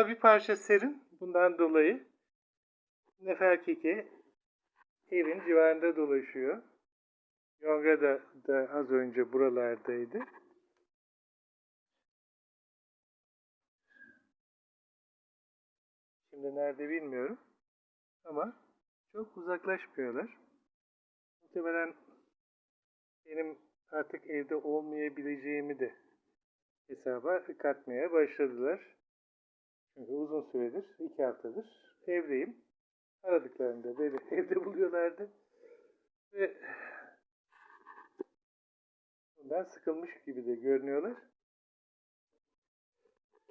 Hava bir parça serin. Bundan dolayı Nefer Keke evin civarında dolaşıyor. Yonga da, da az önce buralardaydı. Şimdi nerede bilmiyorum. Ama çok uzaklaşmıyorlar. Muhtemelen benim artık evde olmayabileceğimi de hesaba katmaya başladılar. Çünkü uzun süredir, iki haftadır evdeyim. Aradıklarında beni evde buluyorlardı. Ve bundan sıkılmış gibi de görünüyorlar.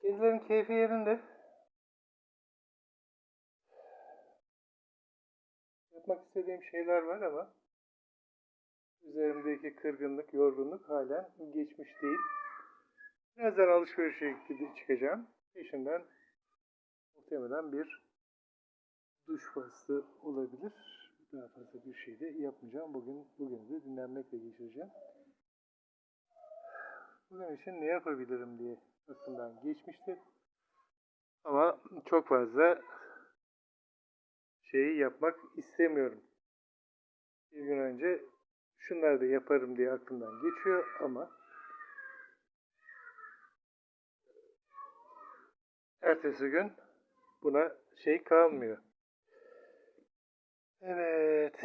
Kedilerin keyfi yerinde. Yapmak istediğim şeyler var ama üzerimdeki kırgınlık, yorgunluk halen geçmiş değil. Birazdan alışverişe gidip çıkacağım. Peşinden muhtemelen bir duş faslı olabilir. Daha fazla bir şey de yapmayacağım. Bugün bugün de dinlenmekle geçireceğim. Bugün için ne yapabilirim diye aklımdan geçmişti. Ama çok fazla şeyi yapmak istemiyorum. Bir gün önce şunları da yaparım diye aklımdan geçiyor ama ertesi gün buna şey kalmıyor. Evet.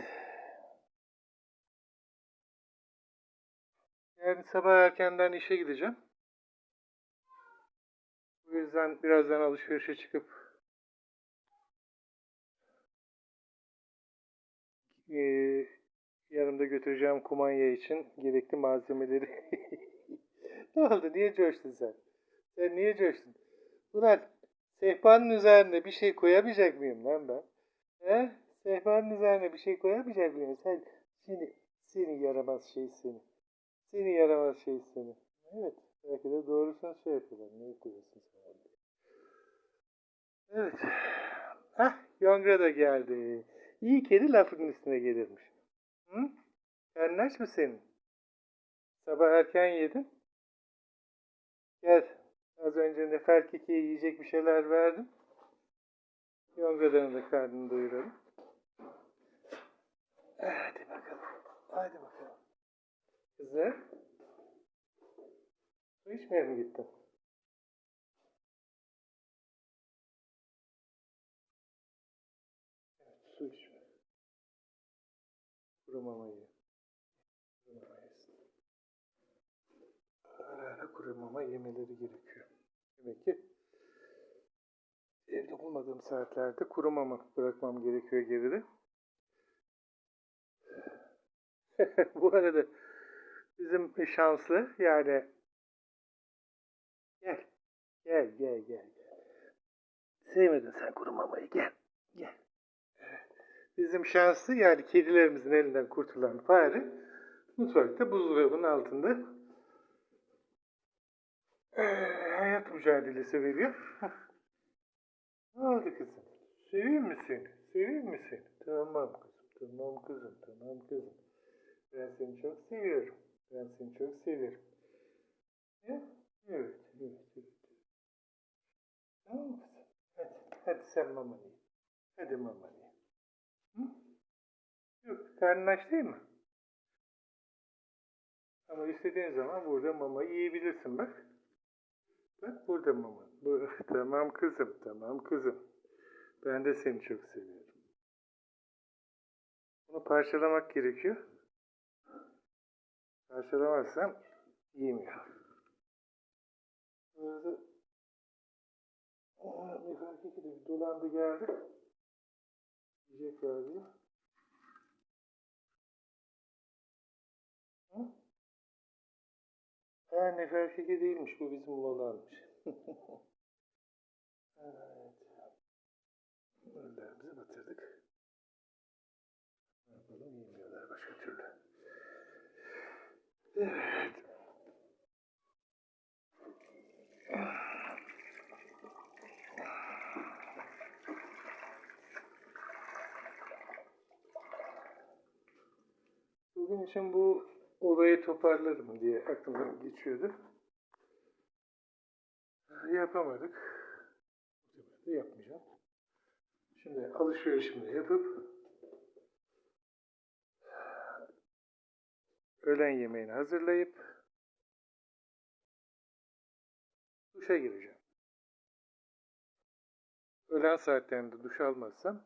Yarın sabah erkenden işe gideceğim. Bu yüzden birazdan alışverişe çıkıp eee, yanımda götüreceğim kumanya için gerekli malzemeleri ne oldu? Niye coştun sen? Sen niye coştun? Ulan sehpanın üzerine bir şey koyamayacak mıyım lan ben? He? Sehpanın üzerine bir şey koyamayacak mıyım? Sen seni, seni yaramaz şey seni. Seni yaramaz şey seni. Evet. Belki de doğrusunu şey yapıyorlar. Niye koyuyorsun sen? Evet. Hah, Yongra da geldi. İyi kedi lafın üstüne gelirmiş. Hı? Karnın aç mı senin? Sabah erken yedin. Gel. Az önce Nefer Keki'ye yiyecek bir şeyler verdim. Yongadan da karnını doyuralım. Hadi bakalım. Hadi bakalım. Kızım. Su içmeye mi gittin? Evet, su içme. Kuru mamayı. Kuru mama yesin. Ara ara kuru mama yemeleri gerekiyor. Demek ki evde olmadığım saatlerde kuru mama bırakmam gerekiyor geride. Bu arada bizim şanslı yani gel gel gel gel. Sevmedin sen kuru mamayı gel gel. Bizim şanslı yani kedilerimizin elinden kurtulan fare mutfakta buzdolabının altında eee, hayat mücadelesi veriyor. Ne oldu kızım? Seviyor musun? Seviyor musun? Tamam kızım, tamam kızım, tamam kızım. Ben seni çok seviyorum. Ben seni çok seviyorum. Evet, evet, evet. Tamam kızım? Hadi, hadi sen mamanı ye. Hadi mamanı ye. Yok, karnın aç değil mi? Ama istediğin zaman burada mama yiyebilirsin bak. Bak burada mama. Bu, tamam kızım, tamam kızım. Ben de seni çok seviyorum. Bunu parçalamak gerekiyor. Parçalamazsam yiyemiyor. Burada bir fark etti dolandı geldi. Yiyecek galiba. Ha Neferkeke değilmiş bu bizim oğlanmış. evet. Önlerimizi batırdık. Ne yapalım yemiyorlar başka türlü. Evet. Bugün için bu olayı toparlarım diye aklımdan geçiyordu. Yapamadık. yapmayacağım. Şimdi alışverişimi yapıp öğlen yemeğini hazırlayıp duşa gireceğim. Öğlen saatlerinde duş almazsam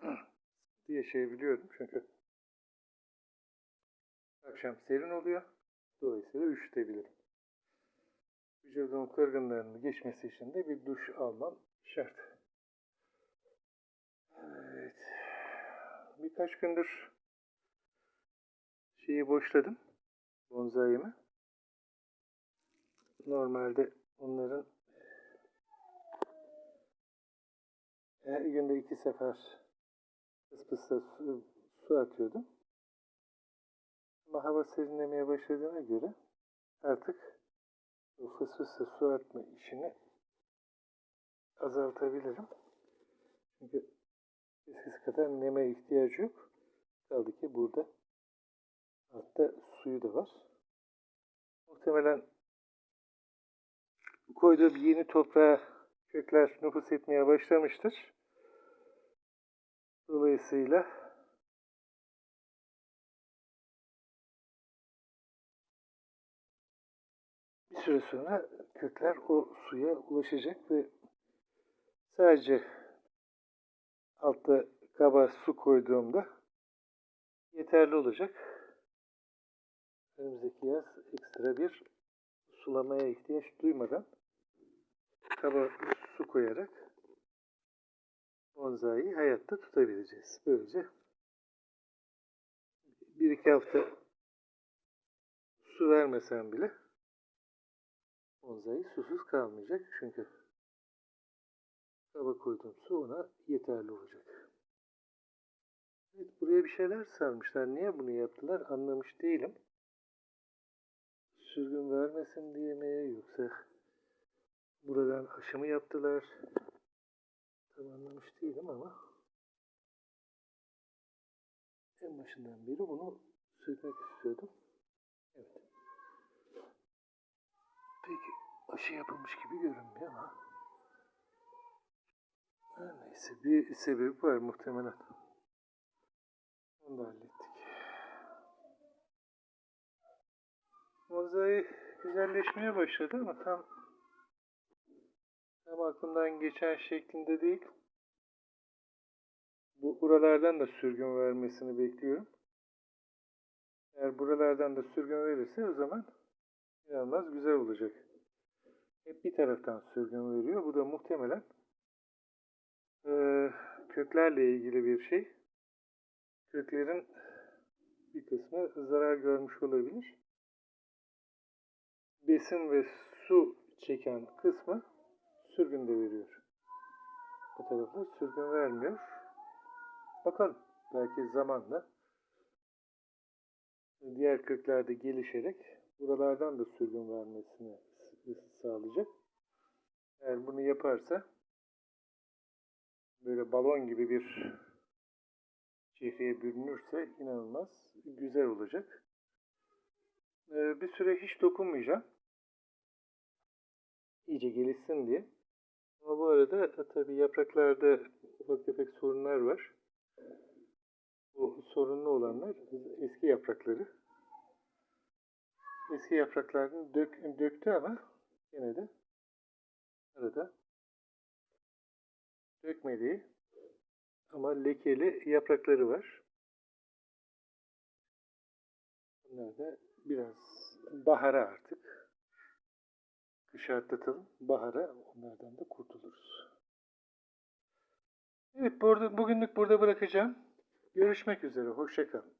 sıkıntı yaşayabiliyorum çünkü akşam serin oluyor. Dolayısıyla üşütebilirim. Vücudumun kırgınlığının geçmesi için de bir duş almam şart. Evet. Birkaç gündür şeyi boşladım. Bonzai'mi. Normalde onların her günde iki sefer pıs pısla su, su atıyordum. Ama hava serinlemeye başladığına göre artık bu fıs fısla su atma işini azaltabilirim. Çünkü eskisi kadar neme ihtiyacı yok. Kaldı ki burada altta suyu da var. Muhtemelen koyduğum yeni toprağa kökler nüfus etmeye başlamıştır. Dolayısıyla süre sonra kökler o suya ulaşacak ve sadece altta kaba su koyduğumda yeterli olacak. Önümüzdeki yaz ekstra bir sulamaya ihtiyaç duymadan kaba su koyarak bonsai'yi hayatta tutabileceğiz. Böylece bir iki hafta su vermesen bile bonsai susuz kalmayacak. Çünkü kaba koyduğum su ona yeterli olacak. Evet, buraya bir şeyler sarmışlar. Niye bunu yaptılar anlamış değilim. Sürgün vermesin diye mi yoksa buradan aşımı yaptılar. Tam anlamış değilim ama en başından beri bunu sökmek istiyordum. Evet. Peki aşı yapılmış gibi görünmüyor ama her neyse bir sebebi var muhtemelen. Onu da hallettik. Mozaik güzelleşmeye başladı ama tam tam aklımdan geçen şeklinde değil. Bu buralardan da sürgün vermesini bekliyorum. Eğer buralardan da sürgün verirse o zaman inanılmaz güzel olacak. Hep bir taraftan sürgün veriyor. Bu da muhtemelen eee, köklerle ilgili bir şey. Köklerin bir kısmı zarar görmüş olabilir. Besin ve su çeken kısmı sürgün de veriyor. Bu tarafı sürgün vermiyor. Bakalım. Belki zamanla diğer köklerde gelişerek buralardan da sürgün vermesini sağlayacak. Eğer bunu yaparsa böyle balon gibi bir çehreye bürünürse inanılmaz güzel olacak. Ee, bir süre hiç dokunmayacağım. İyice gelişsin diye. Ama bu arada e, tabii yapraklarda ufak tefek sorunlar var. Bu sorunlu olanlar eski yaprakları. Eski yapraklarını dök, döktü ama yine de arada dökmediği ama lekeli yaprakları var. Bunlar da biraz bahara artık. Kışa atlatalım. Bahara onlardan da kurtuluruz. Evet burada, bugünlük burada bırakacağım. Görüşmek üzere. Hoşçakalın.